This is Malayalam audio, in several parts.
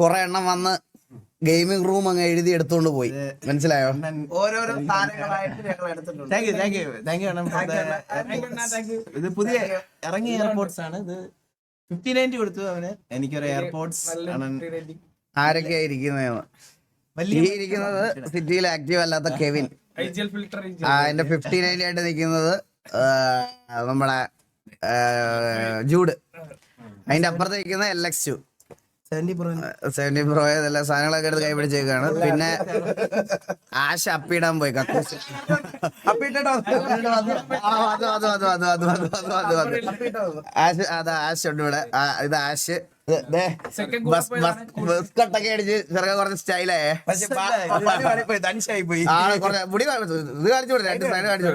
കുറെ എണ്ണം വന്ന് ഗെയിമിംഗ് റൂം അങ്ങ് എഴുതി എടുത്തുകൊണ്ട് പോയി. മനസ്സിലായോ? ഓരോരോ ഇത് പുതിയ ഇറങ്ങിയ എയർപോർട്സ് ആണ്. ഇത് ഫിഫ്റ്റി നയന്റി കൊടുത്തു അവന്. എനിക്കൊരു എയർപോർട്സ് ആരൊക്കെയാ ഇരിക്കുന്നതെന്ന്? ഈ വലിയ ഇരിക്കുന്നത് സിറ്റിയിൽ ആക്റ്റീവ് അല്ലാത്ത കെവിൻ. അതിന്റെ ഫിഫ്റ്റി നയന്റി ആയിട്ട് നിൽക്കുന്നത് നമ്മളെ നമ്മുടെ ജൂഡ്. അതിന്റെ അപ്പുറത്ത് നിൽക്കുന്ന L X two seventy pro എല്ലാ സാധനങ്ങളൊക്കെ എടുത്ത് കൈപിടിച്ചേക്കാണ് പിന്നെ ആശ അപ്പിടാൻ പോയി കക്കൂസ്. ആ, അത് അത് അത് അത് അത് അത് അത് അത് അത്. ആശ് അതാ ആശ ഉണ്ട് ഇവിടെ ഇത് ആശ്. മുടി ഇത് കാണിച്ചു രണ്ട് കാണിച്ചു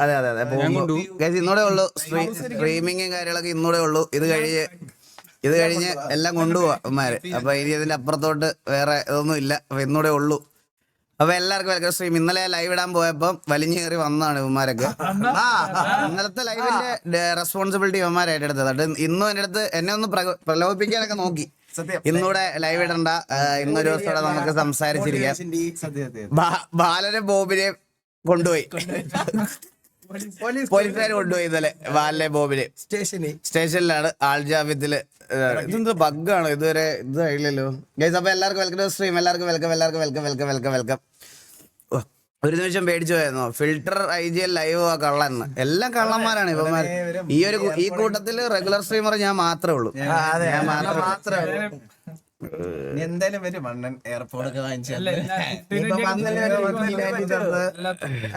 അതെ അതെ അതെ. ഇന്നൂടെ ഉള്ളു സ്ട്രീമിങ്ങും കാര്യങ്ങളൊക്കെ ഇന്നൂടെ ഉള്ളു. ഇത് കഴിഞ്ഞ് ഇത് കഴിഞ്ഞ് എല്ലാം കൊണ്ടുപോവാ അമ്മമാര്. അപ്പൊ ഇനി ഇതിന്റെ അപ്പുറത്തോട്ട് വേറെ ഇതൊന്നും ഇല്ല. അപ്പൊ ഇന്നൂടെ ഉള്ളു. അപ്പൊ എല്ലാവർക്കും വെൽക്കം സ്ട്രീം ഇന്നലെ ലൈവ് ഇടാൻ പോയപ്പോ വലിഞ്ഞു കയറി വന്നാണ് ഇവന്മാരൊക്കെ. ആ ഇന്നലത്തെ ലൈവിന്റെ റെസ്പോൺസിബിലിറ്റി ഇവന്മാർ ഏറ്റെടുത്തത് ഇന്നും എന്റെ അടുത്ത് എന്നെ ഒന്ന് പ്രലോഭിപ്പിക്കാനൊക്കെ നോക്കി. സത്യം. ഇന്നൂടെ ലൈവ് ഇടണ്ട. ഇന്നൊരു ദിവസം നമുക്ക് സംസാരിച്ചിരിക്കാം. സത്യം സത്യം ബാ- ബാലനെ ബോബിനെ കൊണ്ടുപോയി. പോലീസുകാർ കൊണ്ടുപോയി ഇന്നലെ? ബാലനെ ബോബിനെ സ്റ്റേഷനിൽ. സ്റ്റേഷനിലാണ് ആൾജാമ്യത്തിൽ ഏഹ്, ഇതെന്ത് ബഗ്ഗാണോ? ഇതുവരെ ഇത് ആയില്ലല്ലോ. ഗൈസ് അപ്പൊ എല്ലാവർക്കും വെൽക്കം ടു സ്ട്രീം എല്ലാവർക്കും വെൽക്കം എല്ലാവർക്കും വെൽക്കം വെൽക്കം വെൽക്കം വെൽക്കം ഒരു നിമിഷം പേടിച്ചു പോയായിരുന്നു? Filter I G L live ആ കള്ളൻ. എല്ലാം കള്ളന്മാരാണ് ഇവന്മാർ ഈ ഒരു ഈ കൂട്ടത്തിൽ റെഗുലർ സ്ട്രീമർ ഞാൻ മാത്രമേ ഉള്ളൂ. ഞാൻ മാത്രമേ എന്തായാലും വരും അണ്ണൻ എയർപോർട്ട് ഒക്കെ വാങ്ങിച്ചു ഇപ്പൊ വന്നല്ലേ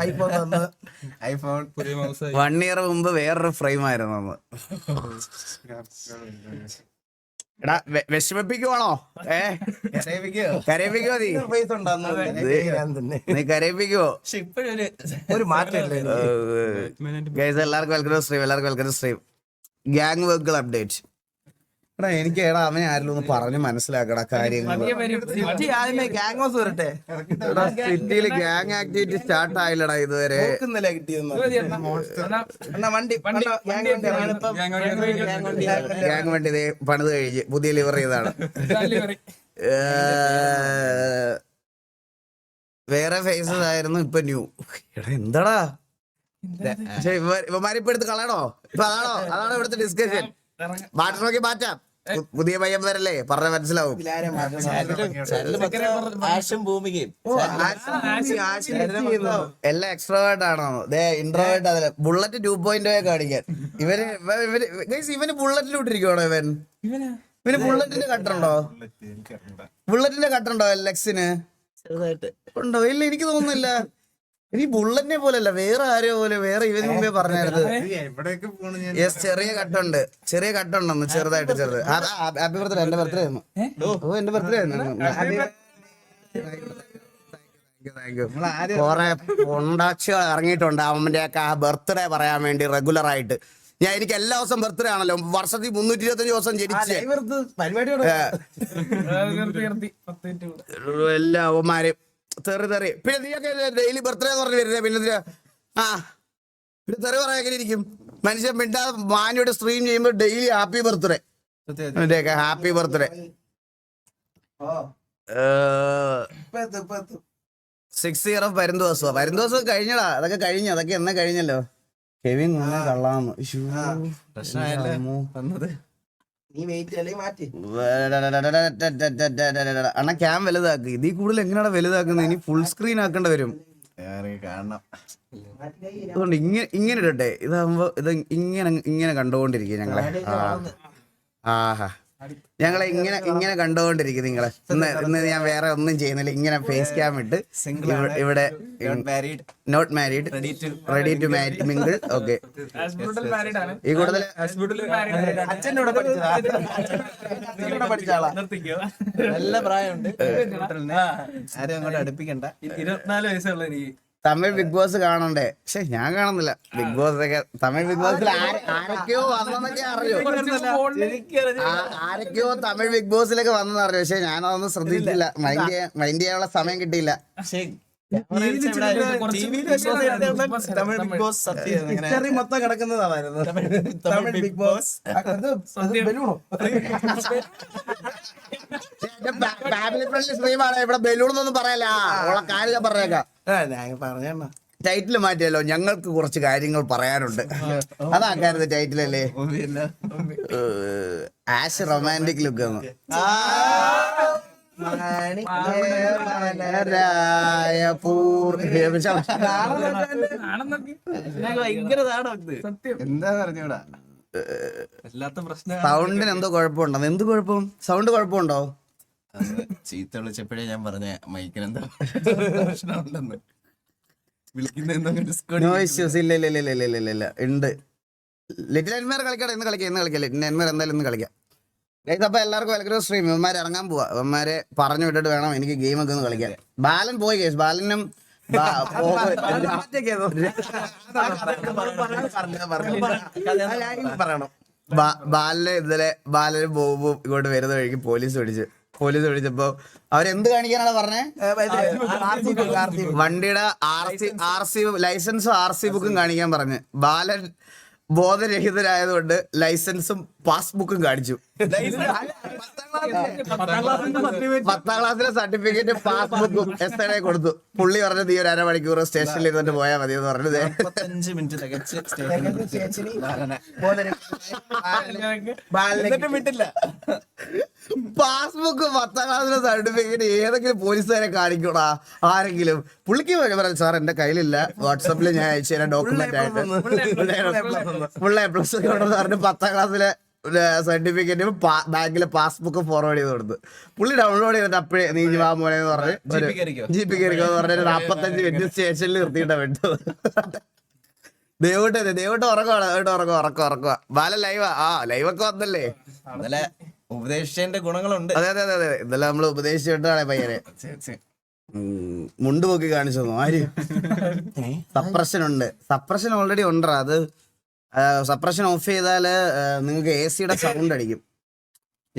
ഐഫോൺ തന്ന്. ഐഫോൺ വൺ ഇയർ മുമ്പ് വേറൊരു ഫ്രെയിം ആയിരുന്നു അന്ന്. എടാ വിഷമിപ്പിക്കുവാണോ? ഏ? കരയിപ്പിക്കോ? നീ? നീ ഒരു മാറ്റമില്ല ഗൈസ് എല്ലാവർക്കും വെൽക്കം സ്ട്രീം എല്ലാവർക്കും വെൽക്കം സ്ട്രീം ഗ്യാങ് വർക്കുകൾ അപ്ഡേറ്റ് എടാ എനിക്ക് എടാ അവനെ ആരെങ്കിലും ഒന്ന് പറഞ്ഞ് മനസ്സിലാക്കടാ കാര്യങ്ങൾ ആദ്യമേ ഗ്യാങ് ഹൗസ് വരട്ടെ. സിറ്റിയിൽ ഗ്യാങ് ആക്ടിവിറ്റി സ്റ്റാർട്ട് ആയില്ലടാ ഇതുവരെ. കിട്ടിയെന്ന് എന്നാ. വണ്ടി വണ്ടി, വണ്ടി വണ്ടി ഇറങ്ങണം. ഗ്യാങ് വണ്ടി ദേ പണിത് കഴിഞ്ഞ്. പുതിയ ലിവർ ചെയ്താണ്. വേറെ ഫേസസ് ആയിരുന്നു ഇപ്പൊ ന്യൂ എടാ എന്താടാ? ഇവന്മാരിപ്പോ ഇവ- ഇവന്മാരിപ്പൊ എടുത്ത് കളയണോ? ഇപ്പൊ അതാണോ അതാണോ ഇവിടുത്തെ ഡിസ്കഷൻ മാറ്റി നോക്കി മാറ്റാം. പുതിയ പയ്യന്മാരല്ലേ? പറഞ്ഞ മനസ്സിലാവും. എല്ലാം എക്സ്ട്രോവേർട്ട് ആണോ? ഇൻട്രോവേർട്ട് അതല്ല ബുള്ളറ്റ് ടു പോയിന്റ് കാണിക്കാൻ. ഇവർ ഇവന് ബുള്ളറ്റിൽ വിട്ടിരിക്കണോ ഇവൻ? ഇവന്? ബുള്ളറ്റിന്റെ കട്ടുണ്ടോ ബുള്ളറ്റിന്റെ കട്ടുണ്ടോ ചെറുതായിട്ട്. ഉണ്ടോ? ഇല്ല എനിക്ക് തോന്നുന്നില്ല. ഇനി ബുള്ളറ്റിനെ പോലല്ല വേറെ ആരോ പോലെ വേറെ ഇവന് മുമ്പേ പറഞ്ഞായിരുന്നു യെസ് ചെറിയ കട്ടുണ്ട് ചെറിയ കട്ടുണ്ടെന്ന് ചെറുതായിട്ട് ചെറുത്. ഹാപ്പി ബർത്ത്ഡേ എന്റെ ബർത്ത്ഡേ ആയിരുന്നു. ഓ എന്റെ ബർത്ത്ഡേ ആയിരുന്നു. കൊറേ പൊണ്ടാച്ചികൾ ഇറങ്ങിയിട്ടുണ്ട് അവന്റെ ഒക്കെ ആ ബർത്ത്ഡേ പറയാൻ വേണ്ടി റെഗുലർ ആയിട്ട്. ഞാൻ എനിക്ക് എല്ലാ ദിവസം ബർത്ത്ഡേ ആണല്ലോ. വർഷത്തിൽ മുന്നൂറ്റി ഇരുപത്തഞ്ച് ദിവസം ജനിച്ചേ. എല്ലാ അവന്മാരും തെറി തെറി. പിന്നെ നീയൊക്കെ ഡെയിലി ബർത്ത്ഡേ എന്ന് പറഞ്ഞ് വരുന്നത് പിന്നെ ആ. പിന്നെ തെറി പറയാൻ എങ്ങനെ ഇരിക്കും? മനുഷ്യൻ മിണ്ടാ മാനിയുടെ സ്ട്രീം ചെയ്യുമ്പോൾ ഡെയിലി ഹാപ്പി ബർത്ത്ഡേ സത്യം അവന്റെയൊക്കെ happy birthday six year of വരും ദിവസം വരും ദിവസം കഴിഞ്ഞടാ. അതൊക്കെ കഴിഞ്ഞു അതൊക്കെ എന്നാ കഴിഞ്ഞല്ലോ. കെവിൻ കള്ളാന്ന് അണ്ണ ക്യാം വലുതാക്ക്. ഇതിൽ കൂടുതൽ എങ്ങനെയാണ് വലുതാക്കുന്നത്? ഇനി ഫുൾ സ്ക്രീൻ ആക്കേണ്ടി വരും. കാണണം. അതുകൊണ്ട് ഇങ്ങനെ ഇങ്ങനെ ഇടട്ടെ. ഇതാകുമ്പോ ഇത് ഇങ്ങനെ ഇങ്ങനെ കണ്ടുകൊണ്ടിരിക്കും ഞങ്ങളെ. ആഹാ. ഞങ്ങളെ ഇങ്ങനെ ഇങ്ങനെ കണ്ടുകൊണ്ടിരിക്കും നിങ്ങളെ ഇന്ന് ഇന്ന് ഞാൻ വേറെ ഒന്നും ചെയ്യുന്നില്ല ഇങ്ങനെ ഫേസ് ക്യാം ഇട്ട്. ഇവിടെ not married ready to marry mingle okay ഈ കൂടുതൽ നല്ല പ്രായമുണ്ട് ആരും അങ്ങോട്ട് അടുപ്പിക്കണ്ട ഇരുപത്തിനാല് വയസ്സുള്ള എനിക്ക് തമിഴ് ബിഗ് ബോസ് കാണണ്ടേ? പക്ഷെ ഞാൻ കാണുന്നില്ല. ബിഗ് ബോസ് ഒക്കെ തമിഴ് ബിഗ് ബോസിൽ ആര- ആരൊക്കെയോ വന്നെന്നൊക്കെ അറിയോ? ആ- ആരൊക്കെയോ തമിഴ് ബിഗ് ബോസിലൊക്കെ വന്നെന്ന് അറിയോ? പക്ഷെ ഞാനതൊന്നും ശ്രദ്ധിച്ചില്ല മൈൻഡ് ചെയ്യാൻ മൈൻഡ് ചെയ്യാനുള്ള സമയം കിട്ടിയില്ല. പക്ഷേ തമിഴ് ബിഗ് ബോസ് സത്യം ഇങ്ങനെ. ഹിസ്റ്ററി മൊത്തം കിടക്കുന്നത് അതായിരുന്നു Tamil Bigg Boss. Family friendly സ്ട്രീമാണ് ഇവിടെ ബലൂൺ എന്നൊന്നും പറയല്ല. ഉള്ള കാര്യം ഞാൻ പറഞ്ഞേക്കാം. ഞാൻ പറഞ്ഞ ടൈറ്റിൽ മാറ്റിയല്ലോ ഞങ്ങൾക്ക് കുറച്ച് കാര്യങ്ങൾ പറയാനുണ്ട്. അതാക്കാരുത് ടൈറ്റിലല്ലേ ആഷ് റൊമാന്റിക് ലുക്ക് എന്ന് മലരായ സൗണ്ടിന് എന്തോ കുഴപ്പമുണ്ടോ എന്ത് കുഴപ്പം സൗണ്ട് കുഴപ്പമുണ്ടോ ചീത്ത വിളിച്ചപ്പോഴേ ഞാൻ പറഞ്ഞ മൈക്കിന് എന്താ പ്രശ്നമുണ്ടെന്ന് വിളിക്കുന്ന ഇല്ല ഇല്ല ഇല്ല ഇല്ല ഇല്ല ഇല്ല ഇല്ല ഉണ്ട് ലിറ്റിൽ എൻമയർ കളിക്കട്ടെ ഇന്ന് കളിക്കാം ഇന്ന് കളിക്കാം ലിറ്റിൽ എൻമയർ എന്തായാലും ഇന്ന് കളിക്കാം അപ്പൊ എല്ലാവർക്കും വെൽക്കം സ്ട്രീം ഇവന്മാർ ഇറങ്ങാൻ പോവാ. ഇവന്മാരെ പറഞ്ഞു വിട്ടിട്ട് വേണം എനിക്ക് ഗെയിം ഒക്കെ ഒന്ന് കളിക്കാൻ. ബാലൻ പോയി ഗൈസ് ബാലനും ബാലന് ഇന്നലെ ബാലനും ബോബും ഇങ്ങോട്ട് വരുന്ന വഴിക്ക് പോലീസ് പിടിച്ച്. പോലീസ് പിടിച്ചപ്പോ അവരെന്ത് കാണിക്കാനാണ് പറഞ്ഞേ? വണ്ടിയുടെ ആർ സി ആർ സി ലൈസൻസും ആർ സി ബുക്കും കാണിക്കാൻ പറഞ്ഞു. ബാലൻ ബോധരഹിതരായതുകൊണ്ട് ലൈസൻസും പാസ്ബുക്കും കാണിച്ചു. പത്താം ക്ലാസ്സിലെ സർട്ടിഫിക്കറ്റ് പാസ്ബുക്കും എസ് എ കൊടുത്തു. പുള്ളി പറഞ്ഞു നീ ഒരു അരമണിക്കൂർ സ്റ്റേഷനിൽ ഇരുന്നിട്ട് പോയാൽ മതി എന്ന് പറഞ്ഞത് മിനിറ്റ് തികച്ച് സ്റ്റേഷനിൽ എന്നിട്ടും വിട്ടില്ല. പാസ്ബുക്ക് പത്താം ക്ലാസ്സിലെ സർട്ടിഫിക്കറ്റ് ഏതെങ്കിലും പോലീസുകാരെ കാണിക്കണോ ആരെങ്കിലും? പുള്ളിക്ക് പറഞ്ഞു സാർ എന്റെ കയ്യിലില്ല. വാട്സപ്പിൽ ഞാൻ അയച്ചു തരാം ഡോക്യുമെന്റ് ആയിട്ട്. എ പ്ലസ് ഒക്കെ ഉണ്ടോ സാറിന് പത്താം ക്ലാസ്സിലെ സർട്ടിഫിക്കറ്റ് ബാങ്കിലെ പാസ്ബുക്ക് ഫോർവേഡ് ചെയ്ത് കൊടുത്തു. പുള്ളി ഡൗൺലോഡ് ചെയ്തിട്ട് അപ്പഴേ നീ വാ മോനെ എന്ന് പറഞ്ഞ് കയറിക്കോ. ജീപ്പി കയറിക്കോ എന്ന് പറഞ്ഞ നാപ്പത്തഞ്ച് മിനിറ്റ് സ്റ്റേഷനിൽ നിർത്തിയിട്ടാ വിട്ടത്. ദൈവട്ടെ ദൈവട്ട് ഉറക്കമാണ് ഉറക്കുക ഉറക്കം ഉറക്കം ഉറക്കുക ബാല ലൈവാ ആ. ലൈവൊക്കെ വന്നല്ലേ? ഇന്നലെ ഉപദേശിച്ചതിന്റെ ഗുണങ്ങളുണ്ട്. അതെ അതെ അതെ അതെ. ഇതെല്ലാം നമ്മൾ ഉപദേശിച്ചിട്ടാണ് പയ്യനെ. മുണ്ട് പൊക്കി കാണിച്ചു തന്നു. ആര്? സപ്രഷൻ ഉണ്ട് സപ്രഷൻ ഓൾറെഡി ഉണ്ടോ അത് സപ്രഷൻ ഓഫ് ചെയ്താൽ നിങ്ങൾക്ക് എ സിയുടെ സൗണ്ട് അടിക്കും.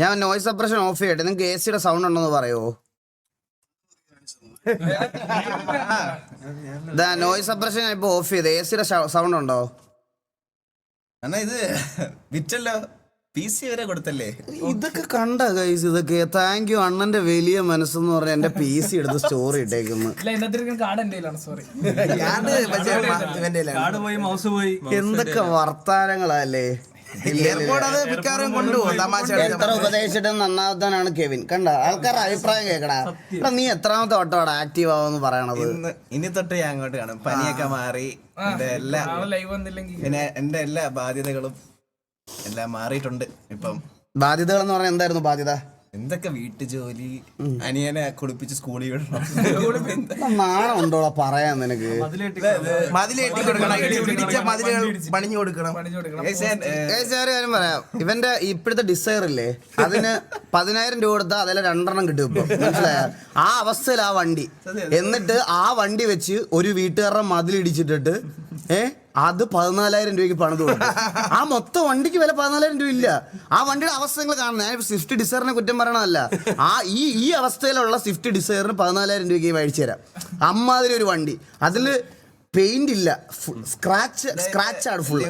ഞാൻ നോയിസ് സപ്രഷൻ ഓഫ് ചെയ്യട്ടെ. നിങ്ങൾക്ക് എ സിയുടെ സൗണ്ട് ഉണ്ടെന്ന് പറയുമോ നോയ്സ് സപ്രഷൻ ഇപ്പൊ ഓഫ് ചെയ്ത്. എ സിയുടെ സൗണ്ട് ഉണ്ടോ? എന്നാ ഇത് വിറ്റല്ലോ. പി സി വരെ കൊടുത്തല്ലേ? ഇതൊക്കെ കണ്ട ഗൈസ് ഇതൊക്കെ. താങ്ക് യു അണ്ണന്റെ വലിയ മനസ്സെന്ന് പറഞ്ഞ എന്റെ പി സി എടുത്ത് സ്റ്റോറി ഇട്ടേക്കുന്നു. എന്തൊക്കെ വർത്താനങ്ങളല്ലേ? എത്ര ഉപദേശിച്ചിട്ടും നന്നാവത്താനാണ് കെവിൻ. കണ്ട? ആൾക്കാരുടെ അഭിപ്രായം കേക്കടാ. എടാ നീ എത്രാമത്തെ വട്ടമാണ് ആക്റ്റീവ് ആവെന്ന് പറയണത്? ഇനി തൊട്ട് ഞാൻ അങ്ങോട്ട് കാണും. പനിയൊക്കെ മാറി എന്റെ എല്ലാ പിന്നെ എന്റെ എല്ലാ ബാധ്യതകളും എല്ലാം മാറിയിട്ടുണ്ട്. ഇപ്പം ബാധ്യതകൾ എന്ന് പറഞ്ഞാൽ എന്തായിരുന്നു ബാധ്യത? എന്തൊക്കെ വീട്ടു ജോലി അനിയനെ കുളിപ്പിച്ച് സ്കൂളിൽ വിടണം. ഉണ്ടോടാ പറയാൻ നിനക്ക്? കൊടുക്കണം. ഇടിച്ച മതിലുകൾ പണിഞ്ഞു കൊടുക്കണം. കാര്യം പറയാം. ഇവന്റെ ഇപ്പോഴത്തെ ഡിസൈർ ഇല്ലേ? അതിന് പതിനായിരം രൂപ കൊടുത്താൽ അതിലെ രണ്ടെണ്ണം കിട്ടും ഇപ്പൊ. മനസ്സിലായ? ആ അവസ്ഥയിൽ ആ വണ്ടി. എന്നിട്ട് ആ വണ്ടി വെച്ച് ഒരു വീട്ടുകാരുടെ മതിലിടിച്ചിട്ടിട്ട് ഏ അത് പതിനാലായിരം രൂപയ്ക്ക് പണിത് ആ മൊത്തം വണ്ടിക്ക് വില പതിനാലായിരം രൂപ ഇല്ല. ആ വണ്ടിയുടെ അവസ്ഥ നിങ്ങൾ കാണുന്നത് ഞാൻ സ്വിഫ്റ്റ് ഡിസയറിനെ കുറ്റം പറയണമല്ല ആ ഈ ഈ അവസ്ഥയിലുള്ള സ്വിഫ്റ്റ് ഡിസയറിന് പതിനാലായിരം രൂപയ്ക്ക് മേടിച്ചു തരാം. അമ്മാതിരി ഒരു വണ്ടി. അതിൽ പെയിന്റ് ഇല്ല. സ്ക്രാച്ച് സ്ക്രാച്ച് ആണ് ഫുൾ.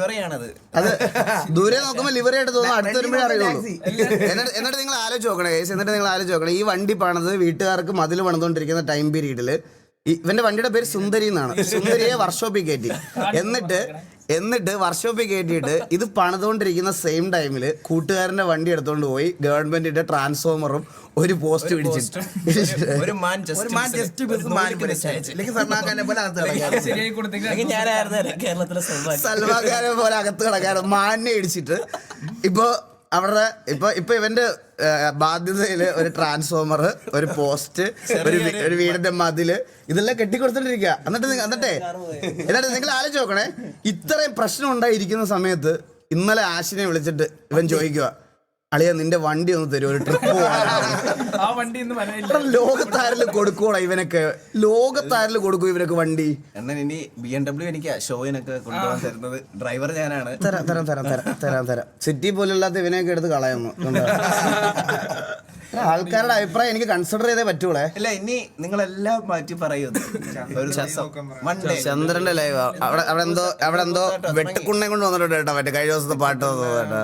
അത് ദൂരെ നോക്കുമ്പോൾ ലിവറി ആയിട്ട് തോന്നുന്നു അടുത്ത് വരുമ്പോഴേ അറിയുള്ളൂ. എന്നിട്ട് എന്നിട്ട് നിങ്ങൾ ആലോചിച്ച് നോക്കണേ എന്നിട്ട് നിങ്ങൾ ആലോചിച്ച് നോക്കണേ. ഈ വണ്ടി പണിത് വീട്ടുകാർക്ക് മതിൽ പണിതുകൊണ്ടിരിക്കുന്ന ടൈം പീരീഡിൽ ഇവന്റെ വണ്ടിയുടെ പേര് സുന്ദരി എന്നാണ്. സുന്ദരിയെ വർക്ക്ഷോപ്പിൽ കയറ്റി. എന്നിട്ട് എന്നിട്ട് വർക്ക്ഷോപ്പിൽ കയറ്റിയിട്ട് ഇത് പണിതുകൊണ്ടിരിക്കുന്ന സെയിം ടൈമിൽ കൂട്ടുകാരന്റെ വണ്ടി എടുത്തുകൊണ്ട് പോയി ഗവൺമെന്റിന്റെ ട്രാൻസ്ഫോമറും ഒരു പോസ്റ്റ് പിടിച്ചിട്ട് സൽമാൻ. ഖാനെ പോലെ അകത്ത് കിടക്കാറ് മാന്യ ഇടിച്ചിട്ട്. ഇപ്പൊ അവരുടെ ഇപ്പൊ ഇപ്പൊ ഇവന്റെ ബാധ്യതയിൽ ഒരു ട്രാൻസ്ഫോമർ ഒരു പോസ്റ്റ് ഒരു ഒരു വീടിന്റെ മതിൽ ഇതെല്ലാം കെട്ടിക്കൊടുത്തോണ്ടിരിക്കുക എന്നിട്ട് എന്നിട്ടേ എന്നിട്ട് നിങ്ങൾ ആലോചിച്ച് നോക്കണേ ഇത്രയും പ്രശ്നം ഉണ്ടായിരിക്കുന്ന സമയത്ത് ഇന്നലെ ആശിനെ വിളിച്ചിട്ട് ഇവൻ ചോദിക്കുക അളിയ നിന്റെ വണ്ടി ഒന്ന് തരും ഒരു ട്രിപ്പ് ആ വണ്ടി ഇന്ന് വരാനില്ല ലോകത്താരിൽ കൊടുക്കൂടാ ഇവനൊക്കെ? ലോകത്താരിൽ കൊടുക്കും ഇവനൊക്കെ വണ്ടി? എന്നാൽ ഇനി ബി എം ഡബ്ല്യു എനിക്ക് ഷോയിനൊക്കെ കൊണ്ടുപോകാൻ തരുന്നത് ഡ്രൈവർ ഞാനാണ്. തരാം തരാം തരാം തരാം തരാം തരാം. സിറ്റി പോലുള്ളാത്ത ഇവനെയൊക്കെ എടുത്ത് കളയുന്നു കണ്ടോ? ആൾക്കാരുടെ അഭിപ്രായം എനിക്ക് കൺസിഡർ ചെയ്തേ പറ്റൂളേ ഇല്ല ഇനി നിങ്ങളെല്ലാം മാറ്റി പറയുന്നു ഒരു ദിവസം. മൺഡേ ചന്ദ്രന്റെ ലൈവ് അവിടെ അവിടെ എന്തോ അവിടെ എന്തോ വെട്ടുക്കുണ്ണെ കൊണ്ട് വന്നിട്ടുണ്ട് കേട്ടോ മറ്റേ കഴിഞ്ഞ ദിവസത്തെ പാട്ട് വന്നത് കേട്ടോ.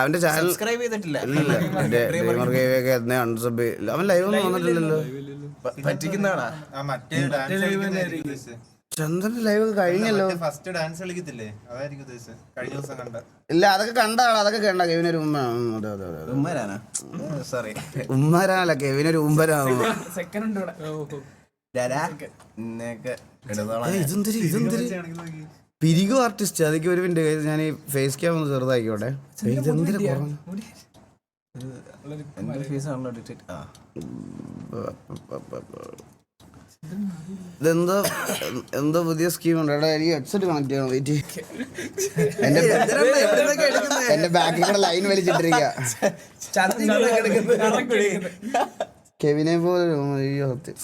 അവന്റെ ചാനൽ സബ്സ്ക്രൈബ് ചെയ്തിട്ടില്ല. അവൻ ലൈവ് ഒന്നും വന്നിട്ടില്ലല്ലോ. പറ്റിക്കുന്നതാണാ? ലൈവ് കഴിഞ്ഞല്ലോ. ഫസ്റ്റ് ഡാൻസ് കളിക്കത്തില്ലേ? അതായിരിക്കും ഉദ്ദേശിച്ചത്. കഴിഞ്ഞ ദിവസം കണ്ട. ഇല്ല അതൊക്കെ കണ്ടാണ് അതൊക്കെ കണ്ട. കെവിനൊരു ഒരു ഉം, അതെ അതെ അതെ അതെ. ഉമ്മരാനാ സോറി ഉമ്മരാനല്ല കെവിനൊരു ഉമ്പരാകുമ്പോ സെക്കൻഡ്. ഇതെന്തിരി? ഇതെന്തിരി? പിരികു ആർട്ടിസ്റ്റ് അതൊക്കെ ഒരു മിനിറ്റ് ഞാൻ ഈ ഫേസ് ക്യാം ഒന്ന് ചെറുതായിക്കോട്ടെ. ഇതെന്താ എന്തോ പുതിയ സ്കീം ഉണ്ട്. എടാ എനിക്ക് ഹെഡ്സെറ്റ് കണക്ട് ചെയ്യണം വെയിറ്റ് എന്റെ എന്റെ ബാക്കിൽ കൂടെ ലൈൻ വലിച്ചിട്ടിരിക്കുക കെവിനെ പോലെ അയ്യോ സത്യം.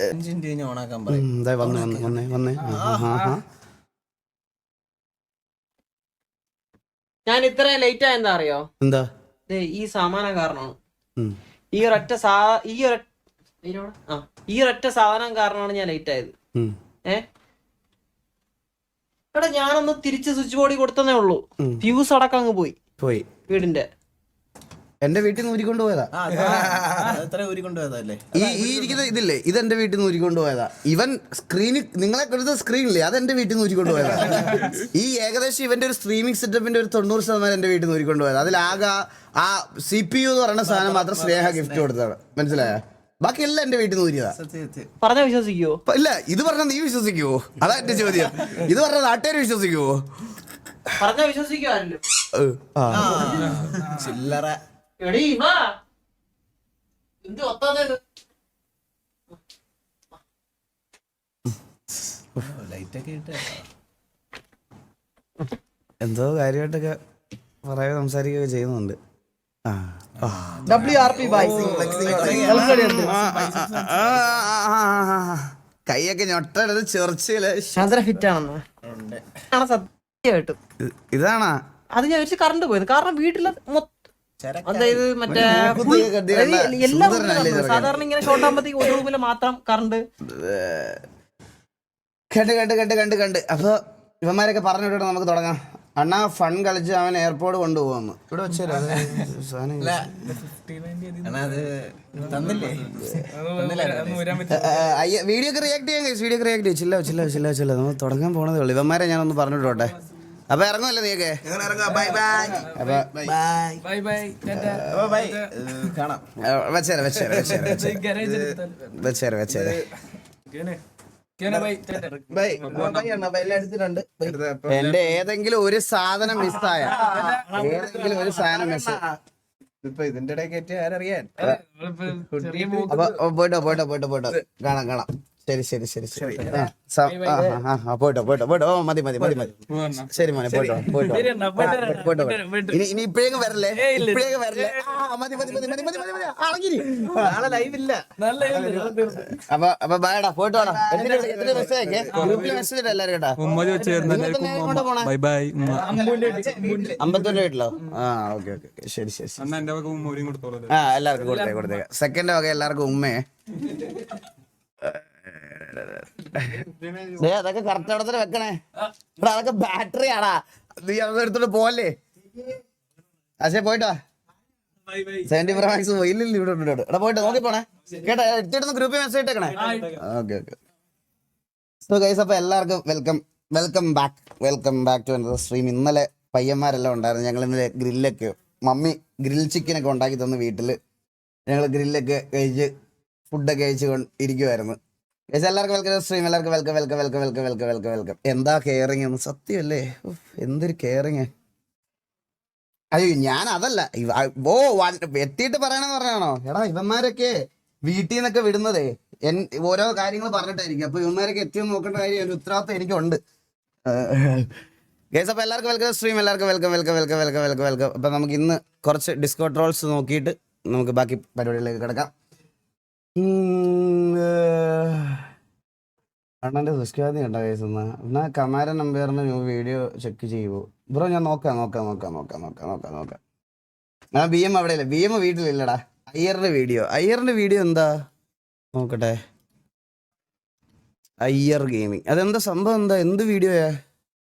കഴിഞ്ഞ് ഓണാക്കാൻ പറയും. വന്ന് വന്ന് വന്നേ. ഞാൻ ഇത്ര ലേറ്റ് ആയെന്താ അറിയോ? എന്താ? ദേ ഈ സാമാനം കാരണമാണ്. ഈ ഒരൊറ്റ സാ ഈ ഒര ആ ഈ ഒരൊറ്റ സാധനം കാരണമാണ് ഞാൻ ലേറ്റ് ആയത്. ഏ? എടാ ഞാനൊന്ന് തിരിച്ച് സ്വിച്ച് ബോർഡിൽ കൊടുത്തതേ ഉള്ളൂ. ഫ്യൂസ് അടക്കം അങ്ങ് പോയി. പോയി. വീടിന്റെ. എന്റെ വീട്ടിൽ നിന്ന് ഊരിക്കൊണ്ട് പോയതാ. ഈ ഈ ഇരിക്കുന്ന ഇതില്ലേ ഇത് എന്റെ വീട്ടിൽ നിന്ന് ഊരിക്കൊണ്ട് പോയതാ. ഇവൻ സ്ക്രീനിൽ നിങ്ങളെ കൊടുത്ത സ്ക്രീനില്ലേ അത് എന്റെ വീട്ടിൽ നിന്ന് ഊരിക്കൊണ്ട് പോയതാ. ഈ ഏകദേശം ഇവന്റെ ഒരു സ്ട്രീമിംഗ് സെറ്റപ്പിന്റെ ഒരു തൊണ്ണൂറ് ശതമാനം എന്റെ വീട്ടിൽ നിന്ന് ഊരിക്കൊണ്ട് പോയതാ. അതിലാകെ ആ സി പി യു എന്ന് പറയുന്ന സാധനം മാത്രം സ്നേഹ ഗിഫ്റ്റ് കൊടുത്താണ് മനസ്സിലായോ? ബാക്കി എല്ലാം എന്റെ വീട്ടിൽ നിന്ന് ഊരിയതാ. സത്യം സത്യം. പറഞ്ഞ വിശ്വസിക്കുവോ? ഇല്ല ഇത് പറഞ്ഞ നീ വിശ്വസിക്കുവോ? അതാ എന്റെ ചോദ്യം. ഇത് പറഞ്ഞ നാട്ടുകാർ വിശ്വസിക്കുവോ? പറഞ്ഞ വിശ്വസിക്കുവോ ആരെങ്കിലും ആ. ചില്ലറ. എടീ വാ എന്ത് ഒത്താതെ ലൈറ്റ് ഒക്കെ ഇട്ട് എന്തോ കാര്യമായിട്ടൊക്കെ പറയുക സംസാരിക്കുകയൊക്കെ ചെയ്യുന്നുണ്ട്. കൈയൊക്കെ ഞൊട്ടടുത്ത് ചെറിച്ചിൽ. ഇതാണാ? അത് ഞാൻ കറണ്ട് പോയത്. കാരണം വീട്ടിൽ മൊത്തം അതായത് മറ്റേ എല്ലാ? സാധാരണ ഇങ്ങനെ ഷോർട്ട് ആകുമ്പോഴത്തേക്ക് ഒരു റൂമിൽ മാത്രം കറണ്ട് കണ്ട് കണ്ട് കണ്ട് കണ്ട് കണ്ട്. അപ്പൊ ഇവന്മാരൊക്കെ പറഞ്ഞു വിട്ടിട്ട് നമുക്ക് തുടങ്ങാം. അണ്ണാ ഫൺ കളിച്ച് അവൻ എയർപോർട്ട് കൊണ്ടുപോകുന്നു. ഇവിടെ വെച്ചേരാ? സാധനം അല്ല അണ്ണാ അത് തന്നില്ലേ? ഒന്ന് ഊരാൻ പറ്റും വീഡിയോ ഒക്കെ റിയാക്ട് ചെയ്യാൻ വീഡിയോ ഒക്കെ റിയാക്ട് ചെയ്യാം. ചില്ല ചില്ല ചില്ല ചില്ല. നമ്മൾ തുടങ്ങാൻ പോണതേ ഉള്ളൂ. ഇവന്മാരെ ഞാനൊന്ന് പറഞ്ഞിട്ടോട്ടെ അപ്പൊ ഇറങ്ങുമല്ലോ നീയൊക്കെ? ബൈ ബൈ അപ്പൊ bye bye bye tata. Bye കാണാം. വെച്ചേരെ വെച്ചേരെ വെച്ചേരെ വെച്ചേരെ. ഈ garage എടുത്താൽ. വെച്ചേരെ വെച്ചേരെ. കേനെ. കേനെ ബൈ ടാറ്റാ. ബൈ ബൈ അണ്ണാ. ബൈ എല്ലാം എടുത്തിട്ടുണ്ട്. ബൈ എന്റെ ഏതെങ്കിലും ഒരു സാധനം മിസ്സായ ഏതെങ്കിലും ഒരു സാധനം മിസ് ഇപ്പൊ ഇതിന്റെ ഇടയിൽ കയറ്റി ആരറിയാൻ? പോയിട്ടോ പോയിട്ടോ പോയിട്ടോ പോയിട്ടോ. കാണാം കാണാം. ശരി ശരി ശരി ശരി. പോയിട്ടോ പോയിട്ടോ പോയിട്ടോ. ഓ മതി മതി മതി മതി. ശരി മോനെ പോയിട്ടോ പോയിട്ടോ. പോയിട്ട് ഇനി ഇനി ഇപ്പോഴേക്കും വരല്ലേ? ഇപ്പോഴേക്കും വരല്ലേ? ആ, മതി മതി മതി മതി മതി മതി. അളകിരി നാളെ ലൈവ് ഇല്ല? അപ്പൊ അപ്പൊ ബായടാ പോയിട്ട് എത്ര മെസ്സേജ് ഗ്രൂപ്പിൽ മെസ്സേജ് എല്ലാവരും കേട്ടാ? ഉമ്മ ബൈ ബൈ വീട്ടിലോ ആ ഓക്കെ ഓക്കെ ശരി ശരി ആ എല്ലാവർക്കും കൊടുത്തേക്കാം കൊടുത്തേ. സെക്കൻഡ് വക എല്ലാവർക്കും ഉമ്മേ. ദേ, അതൊക്കെ കറക്റ്റ് അവിടെ തന്നെ വെക്കണേ. എടാ അതൊക്കെ ബാറ്ററി ആടാ. നീ അതൊന്നും എടുത്തോണ്ട് പോവല്ലേ? അശേ പോയിട്ടാ? സെവന്റി ഫോർ മാക്സ് ഇല്ലില്ല ഇവിടെ ഉണ്ട് ഇവിടെ. എടാ പോയിട്ട് നോക്കി പോണേ. കേട്ടോ എടുത്തിട്ട് ഗ്രൂപ്പിൽ message ഇട്ടേക്കണേ. Okay okay. So guys അപ്പോൾ എല്ലാവർക്കും welcome welcome back welcome back to another stream ഇന്നലെ പയ്യന്മാരെല്ലാം ഉണ്ടായിരുന്നു. ഞങ്ങൾ ഇന്നലെ ഗ്രില്ലൊക്കെ മമ്മി ഗ്രിൽ ചിക്കനൊക്കെ ഉണ്ടാക്കി തന്നു വീട്ടിൽ ഞങ്ങൾ ഗ്രില്ലൊക്കെ കഴിച്ച് ഫുഡൊക്കെ കഴിച്ച് ഇരിക്കുമായിരുന്നു എല്ലാവർക്കും വെൽക്കം സ്ട്രീം എല്ലാവർക്കും welcome welcome welcome welcome welcome welcome welcome എന്താ കെയറിങ് എന്ന്? സത്യമല്ലേ എന്തൊരു കെയറിങ് അയ്യോ ഞാൻ അതല്ല. ഓ എത്തിയിട്ട് പറയണെന്ന് പറഞ്ഞാണോ എടാ ഇവന്മാരൊക്കെ വീട്ടിൽ നിന്നൊക്കെ വിടുന്നതേ. എൻ ഓരോ കാര്യങ്ങൾ പറഞ്ഞിട്ടായിരിക്കും. അപ്പൊ ഇവന്മാരൊക്കെ എത്തിയെന്ന് നോക്കേണ്ട കാര്യം ഒരു ഉത്തരവാദിത്വം എനിക്കുണ്ട്. ഗേസ് അപ്പൊ എല്ലാവർക്കും വെൽക്കം സ്ട്രീം എല്ലാവർക്കും welcome welcome welcome welcome welcome welcome അപ്പൊ നമുക്ക് ഇന്ന് കുറച്ച് ഡിസ്കോ ട്രോൾസ് നോക്കിയിട്ട് നമുക്ക് ബാക്കി പരിപാടികളിലേക്ക് കിടക്കാം. അണ്ണന്റെ ദുഷ്കാതി കണ്ട കേസെന്ന് എന്നാ കമാരൻ നമ്പറിന് വീഡിയോ ചെക്ക് ചെയ്യുവോ ബ്രോ ഞാൻ നോക്കാം നോക്കാം നോക്കാം നോക്കാം നോക്കാം നോക്കാം നോക്കാം. ആ ബി എം അവിടെ ഇല്ല ബി എം വീട്ടിലില്ലടാ. അയ്യറിന്റെ വീഡിയോ അയ്യറിന്റെ വീഡിയോ എന്താ? നോക്കട്ടെ. അയ്യർ ഗെയിമിങ് അതെന്താ സംഭവം എന്താ? എന്ത് വീഡിയോയാ